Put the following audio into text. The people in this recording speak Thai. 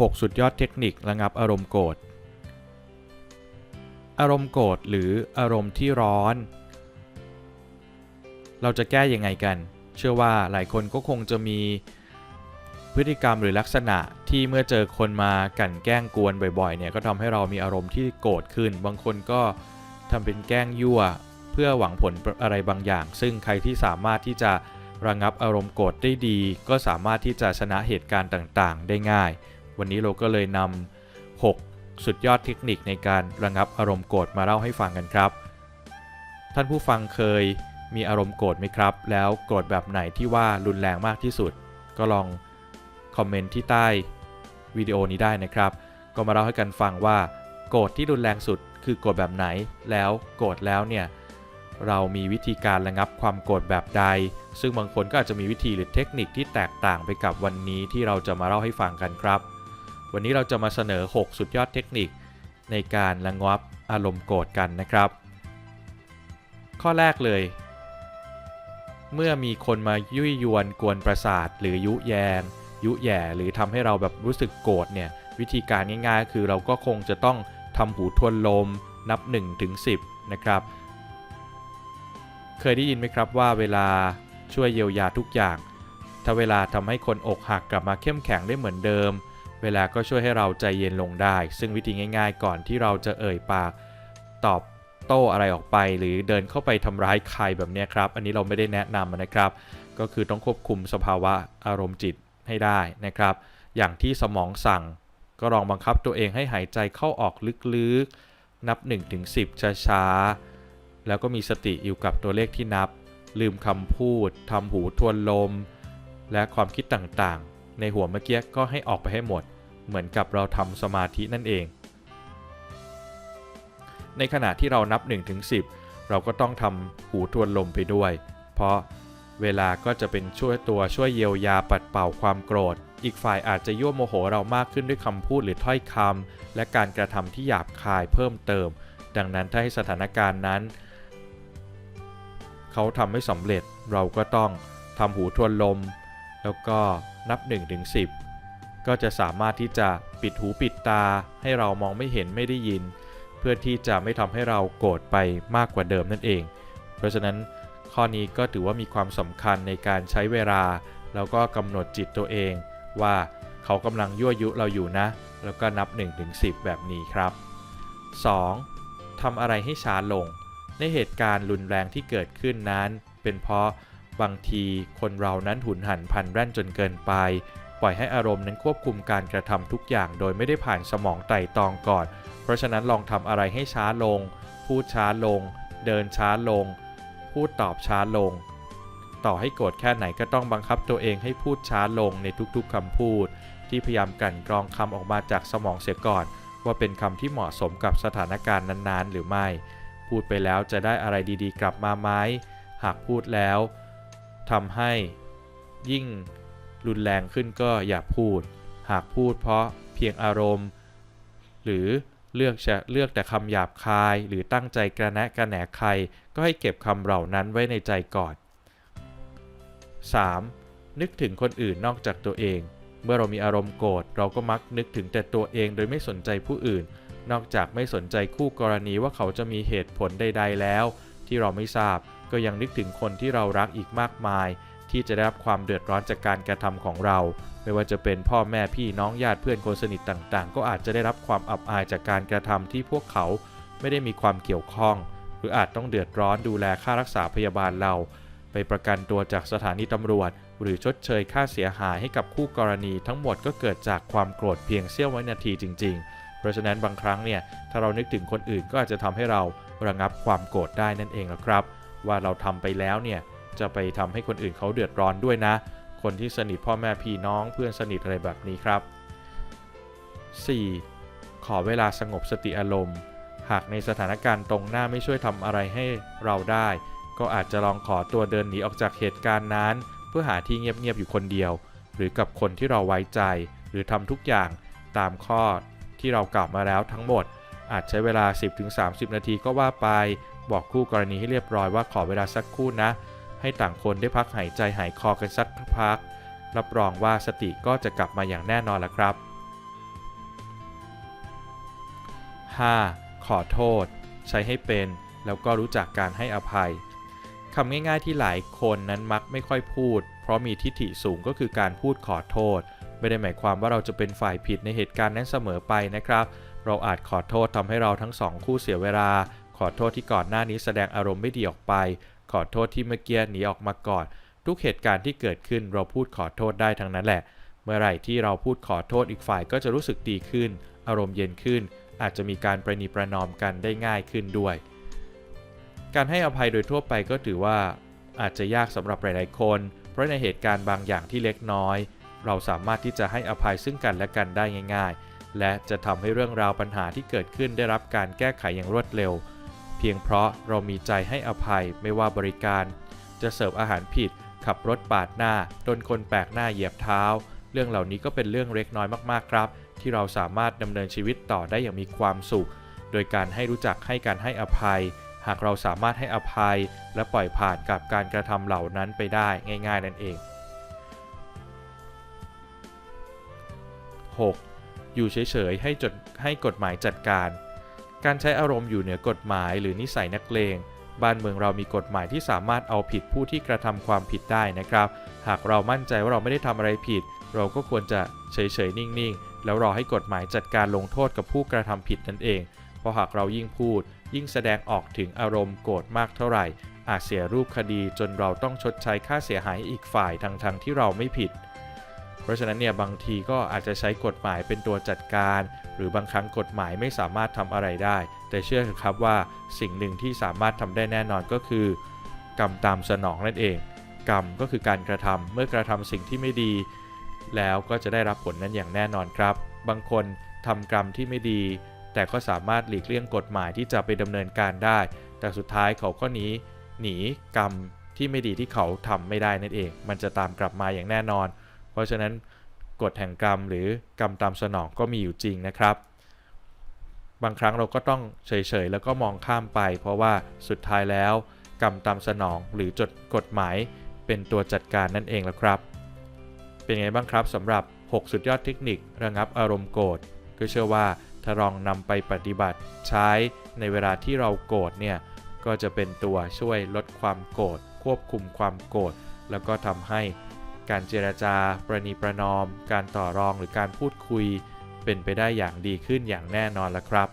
6 สุดยอดเทคนิคระงับอารมณ์โกรธ อารมณ์โกรธหรืออารมณ์ที่ร้อน เราจะแก้ยังไงกัน เชื่อว่าหลายคนก็คงจะมีพฤติกรรมหรือลักษณะที่เมื่อเจอคนมากลั่นแกล้งกวนบ่อยๆเนี่ยก็ทำให้เรามีอารมณ์ที่โกรธขึ้น บางคนก็ทำเป็นแกล้งยั่ว เพื่อหวังผลอะไรบางอย่าง ซึ่งใครที่สามารถที่จะระงับอารมณ์โกรธได้ดี ก็สามารถที่จะชนะเหตุการณ์ต่างๆ ได้ง่าย วันนี้เราก็เลยนำ6 สุดยอดเทคนิคในการระงับอารมณ์โกรธมาเล่าให้ฟังกันครับ ท่านผู้ฟังเคยมีอารมณ์โกรธไหมครับ แล้วโกรธแบบไหนที่ว่ารุนแรงมากที่สุด ก็ลองคอมเมนต์ที่ใต้วิดีโอนี้ได้นะครับ ก็มาเล่าให้กันฟังว่า โกรธที่รุนแรงสุดคือโกรธแบบไหน แล้วโกรธแล้วเนี่ยเรามีวิธีการระงับความโกรธแบบใด ซึ่งบางคนก็อาจจะมีวิธีหรือเทคนิคที่แตกต่างไปกับวันนี้ที่เราจะมาเล่าให้ฟังกันครับ วันนี้เราจะมาเสนอ 6 สุดยอดเทคนิค ในการระงับอารมณ์โกรธกันนะครับ ข้อแรกเลย เมื่อมีคนมายุยวนกวนประสาท หรือยุแยง ยุแย่หรือทำให้เราแบบรู้สึกโกรธเนี่ยวิธีการง่ายๆ คือเราก็คงจะต้องทำหูทวนลมนับ1ถึง10 นะครับ เคยได้ยินไหมครับว่าเวลาช่วยเยียวยาทุกอย่าง ถ้าเวลาทำให้คนอกหักกลับมาเข้มแข็งได้เหมือนเดิม เวลาก็ช่วยให้เราใจเย็นลงได้ ซึ่งวิธีง่าย ๆ ก่อนที่เราจะเอ่ยปากตอบโต้อะไรออกไป หรือเดินเข้าไปทำร้ายใครแบบนี้ครับ อันนี้เราไม่ได้แนะนำนะครับ ก็คือต้องควบคุมสภาวะอารมณ์จิตให้ได้นะครับ อย่างที่สมองสั่งก็ลองบังคับตัวเองให้หายใจเข้าออกลึกๆ นับ 1-10 ช้าๆ แล้วก็มีสติอยู่กับตัวเลขที่นับ ลืมคำพูดทำหูทวนลม และความคิดต่างๆ ในหัวเมื่อกี้ก็ให้ออกไปให้หมด เหมือนกับเราทำสมาธินั่นเอง ในขณะที่เรานับ 1-10 เราก็ต้องทำหูทวนลมไปด้วย เพราะเวลาก็จะเป็นช่วยตัวช่วยเยียวยาปัดเป่าความโกรธ อีกฝ่ายอาจจะยั่วโมโหเรามากขึ้นด้วยคำพูดหรือถ้อยคำและการกระทำที่หยาบคายเพิ่มเติม ดังนั้นถ้าให้สถานการณ์นั้น เขาทำไม่สำเร็จเราก็ต้องทำหูทวนลม แล้วก็นับ1ถึง10ก็จะสามารถที่จะปิดหูปิดตา ให้เรามองไม่เห็นไม่ได้ยิน เพื่อที่จะไม่ทำให้เราโกรธไปมากกว่าเดิมนั่นเอง เพราะฉะนั้นข้อนี้ก็ถือว่ามีความสำคัญในการใช้เวลา แล้วก็กำหนดจิตตัวเอง ว่าเขากำลังยั่วยุเราอยู่นะ แล้วก็นับ1ถึง10 แบบนี้ครับ 2. ทำอะไรให้ช้าลง ในเหตุการณ์รุนแรงที่เกิดขึ้นนั้น เป็นเพราะ บางทีคนเรานั้นหุนหันพันแร่นจนเกินไป ปล่อยให้อารมณ์นั้นควบคุมการกระทำทุกอย่าง โดยไม่ได้ผ่านสมองไต่ตองก่อน เพราะฉะนั้นลองทำอะไรให้ช้าลง พูดช้าลง เดินช้าลง พูดตอบช้าลง ต่อให้โกรธแค่ไหนก็ต้องบังคับตัวเองให้พูดช้าลงในทุกๆคำพูด ที่พยายามกลั่นกรองคำออกมาจากสมองเสียก่อน ว่าเป็นคำที่เหมาะสมกับสถานการณ์นั้นๆ หรือไม่ พูดไปแล้วจะได้อะไรดีๆ กลับมาไหมหากพูดแล้ว ทำให้ยิ่งรุนแรงขึ้นก็อย่าพูด หากพูดเพราะเพียงอารมณ์ หรือเลือกจะเลือกแต่คำหยาบคาย หรือตั้งใจกระแนะกระแหนใคร ก็ให้เก็บคำเหล่านั้นไว้ในใจก่อน 3. นึกถึงคนอื่นนอกจากตัวเอง เมื่อเรามีอารมณ์โกรธเราก็มักนึกถึงแต่ตัวเองโดยไม่สนใจผู้อื่น นอกจากไม่สนใจคู่กรณีว่าเขาจะมีเหตุผลใด ๆ แล้ว ที่เราไม่ทราบ ก็ยังนึกถึงคนที่เรารักอีกมากมาย ที่จะได้รับความเดือดร้อนจากการกระทำของเรา ไม่ว่าจะเป็นพ่อแม่พี่น้องญาติเพื่อนคนสนิทต่างๆ ก็อาจจะได้รับความอับอายจากการกระทำที่พวกเขาไม่ได้มีความเกี่ยวข้อง หรืออาจต้องเดือดร้อนดูแลค่ารักษาพยาบาลเรา ไปประกันตัวจากสถานีตำรวจ หรือชดเชยค่าเสียหายให้กับคู่กรณีทั้งหมดก็เกิดจากความโกรธเพียงเสี้ยววินาทีจริง ๆ เพราะฉะนั้นบางครั้งเนี่ยถ้าเรานึกถึงคนอื่นก็อาจจะทำให้เราระงับความโกรธได้นั่นเองนะครับ ว่าเราทำไปแล้วเนี่ยจะไปทำให้คนอื่นเขาเดือดร้อนด้วยนะ คนที่สนิทพ่อแม่พี่น้องเพื่อนสนิทอะไรแบบนี้ครับ 4. ขอเวลาสงบสติอารมณ์ หากในสถานการณ์ตรงหน้าไม่ช่วยทำอะไรให้เราได้ ก็อาจจะลองขอตัวเดินหนีออกจากเหตุการณ์นั้น เพื่อหาที่เงียบๆอยู่คนเดียว หรือกับคนที่เราไว้ใจ หรือทำทุกอย่างตามข้อที่เรากล่าวมาแล้วทั้งหมด อาจใช้เวลา 10-30 นาทีก็ว่าไป บอกคู่กรณีให้เรียบร้อยว่าขอเวลาสักครู่นะ ให้ต่างคนได้พักหายใจหายคอกันสักพัก รับรองว่าสติก็จะกลับมาอย่างแน่นอนละครับ 5. ขอโทษ ใช้ให้เป็น แล้วก็รู้จักการให้อภัยคำง่าย ๆ ที่หลายคนนั้นมักไม่ค่อยพูด เพราะมีทิฐิสูงก็คือการพูดขอโทษ ไม่ได้หมายความว่าเราจะเป็นฝ่ายผิดในเหตุการณ์นั้นเสมอไปนะครับ เราอาจขอโทษทำให้เราทั้งสองคู่เสียเวลา ขอโทษที่ก่อนหน้านี้แสดงอารมณ์ไม่ดีออกไป ขอโทษที่เมื่อกี้หนีออกมาก่อน ทุกเหตุการณ์ที่เกิดขึ้นเราพูดขอโทษได้ทั้งนั้นแหละ เมื่อไหร่ที่เราพูดขอโทษอีกฝ่ายก็จะรู้สึกดีขึ้น อารมณ์เย็นขึ้น อาจจะมีการประนีประนอมกันได้ง่ายขึ้นด้วย การให้อภัยโดยทั่วไปก็ถือว่า อาจจะยากสำหรับหลายๆคน เพราะในเหตุการณ์บางอย่างที่เล็กน้อย เราสามารถที่จะให้อภัยซึ่งกันและกันได้ง่าย ๆ และจะทำให้เรื่องราวปัญหาที่เกิดขึ้นได้รับการแก้ไขอย่างรวดเร็ว เพียงเพราะเรามีใจให้อภัยไม่ว่าบริการ จะเสิร์ฟอาหารผิด ขับรถปาดหน้าโดนคนแปลกหน้าเหยียบเท้า เรื่องเหล่านี้ก็เป็นเรื่องเล็กน้อยมากๆครับ ที่เราสามารถดำเนินชีวิตต่อได้อย่างมีความสุข โดยการให้รู้จักให้การให้อภัย หากเราสามารถให้อภัย และปล่อยผ่านกับการกระทำเหล่านั้นไปได้ง่าย ๆ นั่นเอง 6. อยู่เฉยๆให้จดให้กฎหมายจัดการ การใช้อารมณ์อยู่เหนือกฎหมายหรือนิสัยนักเลง บ้านเมืองเรามีกฎหมายที่สามารถเอาผิดผู้ที่กระทำความผิดได้นะครับ หากเรามั่นใจว่าเราไม่ได้ทำอะไรผิด เราก็ควรจะเฉยๆนิ่งๆ แล้วรอให้กฎหมายจัดการลงโทษกับผู้กระทำผิดนั่นเอง เพราะหากเรายิ่งพูด ยิ่งแสดงออกถึงอารมณ์โกรธมากเท่าไหร่ อาจเสียรูปคดีจนเราต้องชดใช้ค่าเสียหายอีกฝ่ายทั้งๆที่เราไม่ผิด เพราะฉะนั้นเนี่ยบางทีก็อาจจะใช้กฎหมายเป็นตัวจัดการ หรือบางครั้งกฎหมายไม่สามารถทำอะไรได้ แต่เชื่อครับว่าสิ่งหนึ่งที่สามารถทำได้แน่นอนก็คือ กรรมตามสนองนั่นเอง กรรมก็คือการกระทำเมื่อกระทำสิ่งที่ไม่ดี แล้วก็จะได้รับผลนั้นอย่างแน่นอนครับ บางคนทำกรรมที่ไม่ดี แต่ก็สามารถหลีกเลี่ยงกฎหมายที่จะไปดำเนินการได้ แต่สุดท้ายเขาก็หนีหนีกรรมที่ไม่ดีที่เขาทำไม่ได้นั่นเอง มันจะตามกลับมาอย่างแน่นอน เพราะฉะนั้นกฎแห่งกรรมหรือกรรมตามสนองก็มีอยู่จริงนะครับ บางครั้งเราก็ต้องเฉยๆ แล้วก็มองข้ามไป เพราะว่าสุดท้ายแล้ว กรรมตามสนองหรือจดกฎหมายเป็นตัวจัดการนั่นเองแล้วครับ เป็นไงบ้างครับสำหรับ 6 สุดยอดเทคนิคระงับอารมณ์โกรธก็เชื่อว่าถ้าลองนำไปปฏิบัติใช้ในเวลาที่เราโกรธเนี่ยก็จะเป็นตัวช่วยลดความโกรธควบคุมความโกรธแล้วก็ทำให้ การเจรจา ประนีประนอม การต่อรองหรือการพูดคุย เป็นไปได้อย่างดีขึ้นอย่างแน่นอนแล้วครับ